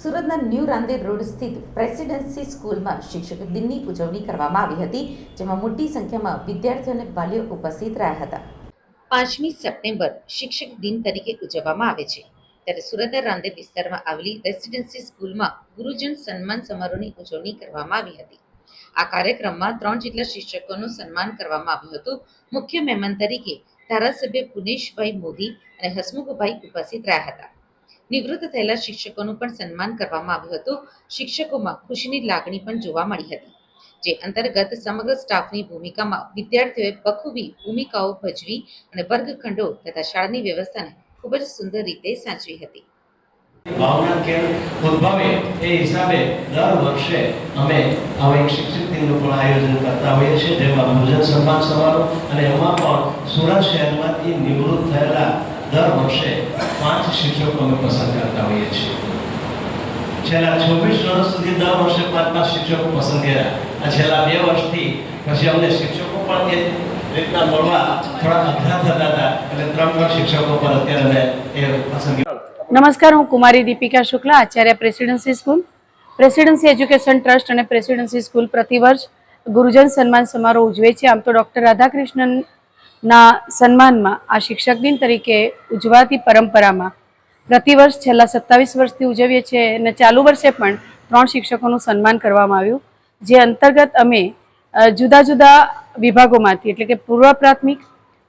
સુરતના new Rander road સ્થિત presidency સ્કૂલમાં શિક્ષક દિનની ઉજવણી કરવામાં આવી હતી, જેમાં મોટી સંખ્યામાં વિદ્યાર્થીઓ અને વાલીઓ ઉપસ્થિત રહ્યા હતા. પાંચમી સપ્ટેમ્બર શિક્ષક દિન તરીકે ઉજવવામાં આવે છે. ત્યારે સુરતના રાંદેર વિસ્તારમાં આવેલી રેસિડેન્સી સ્કૂલમાં ગુરુજન સન્માન સમારોહની ઉજવણી કરવામાં આવી હતી. આ કાર્યક્રમમાં ત્રણ જેટલા શિક્ષકોનું સન્માન કરવામાં આવ્યું હતું. મુખ્ય મહેમાન તરીકે ધારાસભ્ય પુનેશભાઈ મોદી અને હસમુખભાઈ ઉપસ્થિત રહ્યા હતા. નિવૃત્ત થયેલા શિક્ષકોનું પણ સન્માન કરવામાં આવ્યું હતું. શિક્ષકોમાં ખુશીની લાગણી પણ જોવા મળી હતી, જે અંતર્ગત સમગ્ર સ્ટાફની ભૂમિકામાં વિદ્યાર્થીઓએ બખૂબી ભૂમિકાઓ ભજવી અને વર્ગખંડો તથા શાળાની વ્યવસ્થાને ખૂબ જ સુંદર રીતે સાચવી હતી. ભાવના કેમ ઉદ્ભવે એ હિસાબે દર વર્ષે અમે આવા એક શિક્ષક દિનનું પણ આયોજન કરતા હોઈએ છીએ, જેમાં ભોજન સન્માન સમારોહ અને એમાં પણ સુરત શહેરમાંથી નિવૃત્ત થયેલા દર વર્ષે પાંચ શિક્ષકો અમે પસંદ કરતા હોઈએ છીએ. છેલ્લા છવ્વીસ વર્ષ સુધી દર વર્ષે પાંચ પાંચ શિક્ષકો પસંદ કર્યા. આ છેલ્લા બે વર્ષથી પછી અમને શિક્ષકો પણ એ રીતના મળવા થોડા અઘરા થતા હતા. એટલે ત્રણ ત્રણ શિક્ષકો પર અત્યારે એ પસંદગી નમસ્કાર, હું કુમારી Deepika Shukla, Acharya Presidency School, Presidency Education Trust અને પ્રેસિડેન્સી સ્કૂલ પ્રતિવર્ષ ગુરુજન સન્માન સમારોહ ઉજવે છે. આમ તો ડૉક્ટર રાધાકૃષ્ણનના સન્માનમાં આ શિક્ષક દિન તરીકે ઉજવાતી પરંપરામાં પ્રતિવર્ષ છેલ્લા સત્તાવીસ વર્ષથી ઉજવીએ છીએ અને ચાલુ વર્ષે પણ ત્રણ શિક્ષકોનું સન્માન કરવામાં આવ્યું, જે અંતર્ગત અમે જુદા જુદા વિભાગોમાંથી એટલે કે પૂર્વ પ્રાથમિક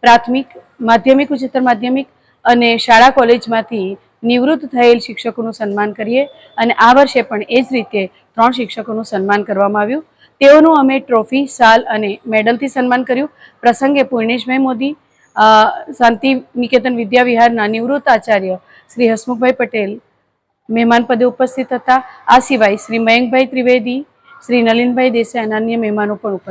પ્રાથમિક, માધ્યમિક, ઉચ્ચતર માધ્યમિક અને શાળા કોલેજમાંથી નિવૃત્ત થયેલ શિક્ષકોનું સન્માન કરીએ અને આ વર્ષે પણ એ જ રીતે ત્રણ શિક્ષકોનું સન્માન કરવામાં આવ્યું. તેઓનું અમે ટ્રોફી શાલ અને મેડલથી સન્માન કર્યું. પ્રસંગે પૂર્ણેશભાઈ મોદી શાંતિ નિકેતન વિદ્યા વિહારના નિવૃત્ત આચાર્ય શ્રી હસમુખભાઈ પટેલ મહેમાન પદે ઉપસ્થિત હતા. આ સિવાય શ્રી મયંકભાઈ ત્રિવેદી, શ્રી નલિનભાઈ દેસાઈ અને અન્ય મહેમાનો પણ ઉપસ્થિત